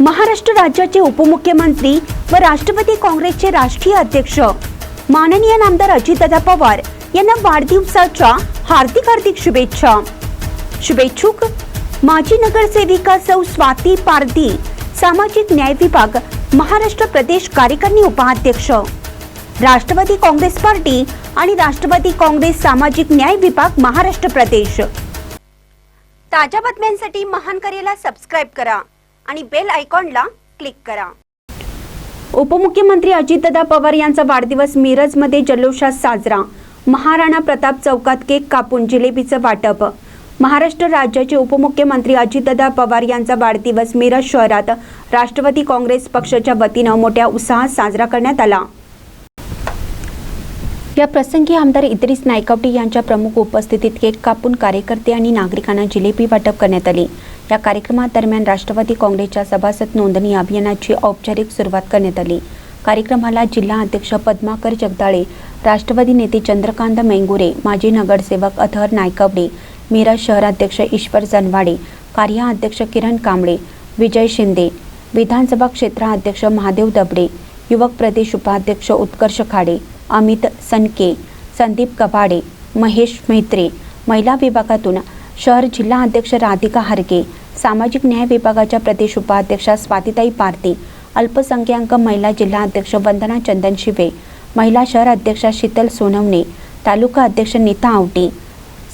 महाराष्ट्र राज्याचे उपमुख्यमंत्री व राष्ट्रवादी काँग्रेसचे राष्ट्रीय अध्यक्ष. माननीय नामदार अजितदादा पवार यांना वाढदिवसाच्या हार्दिक हार्दिक शुभेच्छा. शुभेच्छुक माजी नगरसेविका सौ स्वाती पारधी सामाजिक न्याय विभाग महाराष्ट्र प्रदेश कार्यकारिणी उपाध्यक्ष. राष्ट्रवादी काँग्रेस पार्टी आणि राष्ट्रवादी काँग्रेस सामाजिक न्याय विभाग महाराष्ट्र प्रदेश. ताज्या बातम्यांसाठी महान करेला सबस्क्राईब करा. आणि बेल आयकॉनला क्लिक करा. उपमुख्यमंत्री अजितदादा पवार यांचा वाढदिवस मिरजमध्ये जल्लोषात साजरा. महाराणा प्रताप चौकात केक कापून जिलेबीचं वाटप. महाराष्ट्र राज्याचे उपमुख्यमंत्री अजितदादा पवार यांचा वाढदिवस मिरज शहरात राष्ट्रवादी काँग्रेस पक्षाच्या वतीनं मोठ्या उत्साहात साजरा करण्यात आला. या प्रसंगी आमदार इद्रिस नायकावटी यांच्या प्रमुख उपस्थितीत केक कापून कार्यकर्ते आणि नागरिकांना जिलेबी वाटप करण्यात आली. या कार्यक्रमादरम्यान राष्ट्रवादी काँग्रेसच्या सभासद नोंदणी अभियानाची औपचारिक सुरुवात करण्यात आली. कार्यक्रमाला जिल्हा अध्यक्ष पद्माकर जगदाळे राष्ट्रवादी नेते चंद्रकांत मेंगुरे माजी नगरसेवक अथर नायकवडे मिरज शहराध्यक्ष ईश्वर जनवाडे कार्याध्यक्ष किरण कांबळे विजय शिंदे विधानसभा क्षेत्राध्यक्ष महादेव दबडे युवक प्रदेश उपाध्यक्ष उत्कर्ष खाडे अमित सनके संदीप कबाडे महेश मैत्रे महिला विभागातून शहर जिल्हा अध्यक्ष राधिका हरगे सामाजिक न्याय विभागाच्या प्रदेश उपाध्यक्षा स्वातिताई पारती अल्पसंख्याक महिला जिल्हा अध्यक्ष वंदना चंदन शिवे महिला शहर अध्यक्षा शीतल सोनवणे तालुका अध्यक्ष नीता आवटे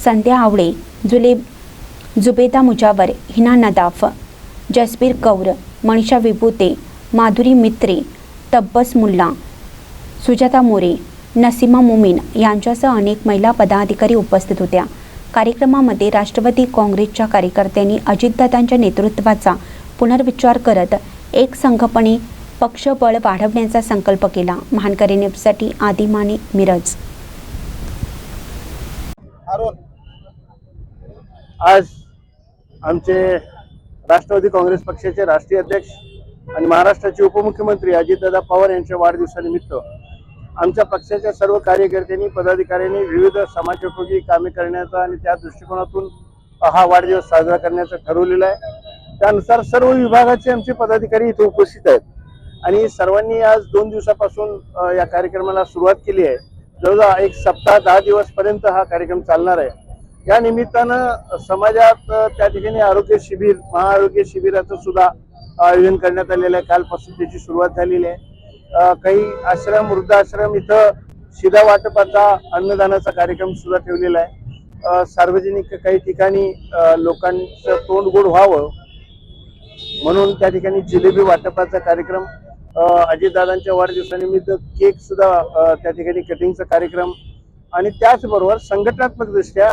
संध्या आवळे जुले जुबेदा मुजावर हिना नदाफ जसबीर कौर मनीषा विभूते माधुरी मित्रे तब्बस मुल्ला सुजाता मोरे नसीमा मुमीन यांच्यासह अनेक महिला पदाधिकारी उपस्थित होत्या. कार्यक्रमामध्ये राष्ट्रवादी काँग्रेसच्या कार्यकर्त्यांनी अजितदादांच्या नेतृत्वाचा पुनर्विचार करत एक संघपणे पक्षबळ वाढवण्याचा संकल्प केला. महानकरी न्यूजसाठी आदिमाने मिरज. आज आमचे राष्ट्रवादी काँग्रेस पक्षाचे राष्ट्रीय अध्यक्ष आणि महाराष्ट्राचे उपमुख्यमंत्री अजितदादा पवार यांच्या वाढदिवसानिमित्त आमच्या पक्षाच्या सर्व कार्यकर्त्यांनी पदाधिकाऱ्यांनी विविध समाजोपयोगी कामे करण्याचा आणि त्या दृष्टिकोनातून हा वाढदिवस साजरा करण्याचं ठरवलेलं आहे. त्यानुसार सर्व विभागाचे आमचे पदाधिकारी इथे उपस्थित आहेत. आणि सर्वांनी आज दोन दिवसापासून या कार्यक्रमाला सुरुवात केली आहे. जवळजवळ एक सप्ताह दहा दिवसपर्यंत हा कार्यक्रम चालणार आहे. या निमित्तानं समाजात त्या ठिकाणी आरोग्य शिबिर महाआरोग्य शिबिराचं सुद्धा आयोजन करण्यात आलेलं आहे. कालपासून त्याची सुरुवात झालेली आहे. काही आश्रम वृद्धाश्रम इथं शिधा वाटपाचा अन्नदानाचा कार्यक्रम सुद्धा ठेवलेला आहे. सार्वजनिक काही ठिकाणी लोकांचं तोंड गोड व्हावं म्हणून त्या ठिकाणी जिलेबी वाटपाचा कार्यक्रम अजितदादांच्या वाढदिवसानिमित्त केक सुद्धा त्या ठिकाणी कटिंगचा कार्यक्रम आणि त्याचबरोबर संघटनात्मक दृष्ट्या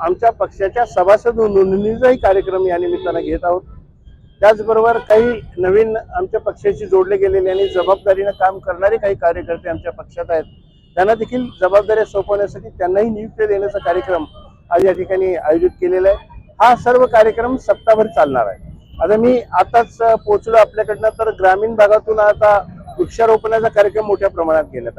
आमच्या पक्षाच्या सभासद नोंदणीचाही कार्यक्रम या निमित्तानं घेत आहोत. त्याचबरोबर काही नवीन आमच्या पक्षाशी जोडले गेलेले आणि जबाबदारीनं काम करणारे काही कार्यकर्ते आमच्या पक्षात आहेत. त्यांना देखील जबाबदाऱ्या सोपवण्यासाठी त्यांनाही नियुक्ती देण्याचा कार्यक्रम आज या ठिकाणी आयोजित केलेला आहे. हा सर्व कार्यक्रम सप्ताहभर चालणार आहे. आता मी आताच पोहोचलो आपल्याकडनं तर ग्रामीण भागातून आता वृक्षारोपणाचा कार्यक्रम मोठ्या प्रमाणात घेण्यात आला